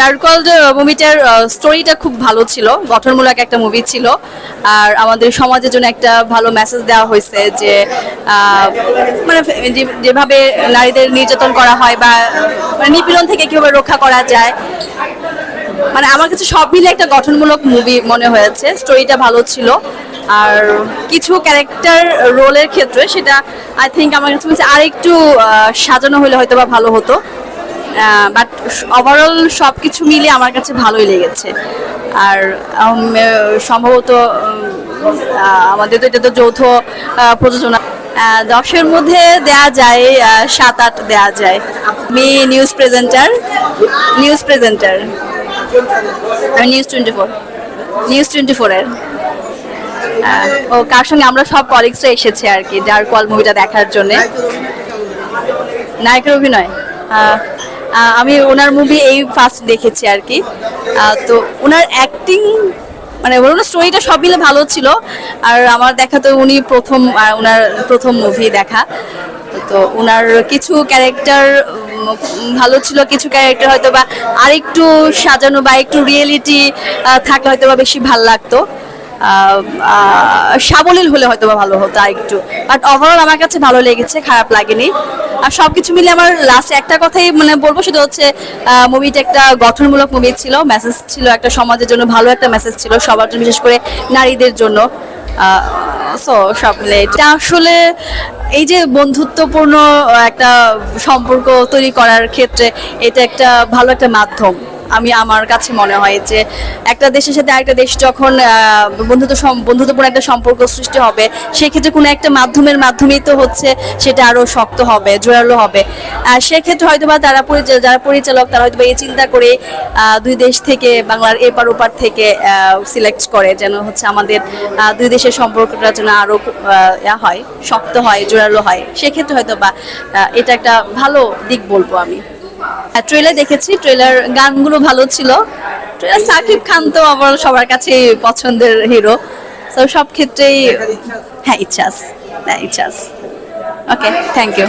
ডার্কল মুভিটার স্টোরিটা খুব ভালো ছিল। গঠনমূলক একটা মুভি ছিল। আর আমাদের সমাজের জন্য একটা ভালো মেসেজ দেওয়া হয়েছে যে মানে যেভাবে নারীদের নির্যাতন করা হয় বা মানে নিপীড়ন থেকে কীভাবে রক্ষা করা যায়। মানে আমার কাছে সব মিলে একটা গঠনমূলক মুভি মনে হয়েছে। স্টোরিটা ভালো ছিল। আর কিছু ক্যারেক্টার রোলের ক্ষেত্রে সেটা আই থিঙ্ক আমার কাছে আরেকটু সাজানো হলে হয়তো বা ভালো হতো। বাট ওভারঅল সব কিছু মিলে আমার কাছে ভালোই লেগেছে। আর সম্ভবত আমাদের তো এটা তো যৌথ প্রযোজনা। দশের মধ্যে দেয়া যায় সাত আট দেয়া যায়। আমি নিউজ প্রেজেন্টার নিউজ প্রেজেন্টার আমি news twenty four news twenty ফোরের ও, কার সঙ্গে আমরা সব কলিগসরা এসেছে আর কি যার কল মুভিটা দেখার জন্যে। নায়কের অভিনয়। আমি ওনার মুভি এই ফার্স্ট দেখেছি আর কি। তো ওনার অ্যাক্টিং মানে ওনার স্টোরিটা সব মিলে ভালো ছিল। আর আমার দেখা তো উনি প্রথম ওনার প্রথম মুভি দেখা। তো ওনার কিছু ক্যারেক্টার ভালো ছিল, কিছু ক্যারেক্টার হয়তো বা আরেকটু সাজানো বা একটু রিয়েলিটি থাকলে হয়তো বা বেশি ভালো লাগতো। সাবলীল হলে হয়তো ভালো হতো একটু বাট ওভারঅল আমার কাছে ভালো লেগেছে, খারাপ লাগেনি। আর সবকিছু মিলে আমার লাস্টে একটা কথাই মানে বলব, সেটা হচ্ছে মুভিটা একটা গঠনমূলক মুভি ছিল মেসেজ ছিল একটা সমাজের জন্য, ভালো একটা মেসেজ ছিল, সবার জন্য, বিশেষ করে নারীদের জন্য। সো সব মিলে এটা আসলে এই যে বন্ধুত্বপূর্ণ একটা সম্পর্ক তৈরি করার ক্ষেত্রে এটা একটা ভালো একটা মাধ্যম। আমি আমার কাছে মনে হয় যে একটা দেশের সাথে আরেকটা দেশ যখন বন্ধুত্ব বন্ধুত্বপূর্ণ একটা সম্পর্ক সৃষ্টি হবে সেক্ষেত্রে কোনো একটা মাধ্যমের মাধ্যমেই তো হচ্ছে সেটা আরও শক্ত হবে জোরালো হবে। আর সেক্ষেত্রে হয়তো বা তারা যারা পরিচালক তারা হয়তো বা এই চিন্তা করে দুই দেশ থেকে বাংলার এপার ওপার থেকে সিলেক্ট করে যেন হচ্ছে আমাদের দুই দেশের সম্পর্কটা যেন আরও আহ, ইয়া হয় শক্ত হয় জোরালো হয়। সেক্ষেত্রে হয়তো বা এটা একটা ভালো দিক বলব আমি। ট্রেলার দেখেছি ট্রেলার গানগুলো ভালো ছিল। ট্রেলার সাকিব খান তো আমার সবার কাছে পছন্দের হিরো তো সব ক্ষেত্রেই হ্যাঁ ইচ্ছা আছে। হ্যাঁ ইচ্ছা আছে। Okay thank you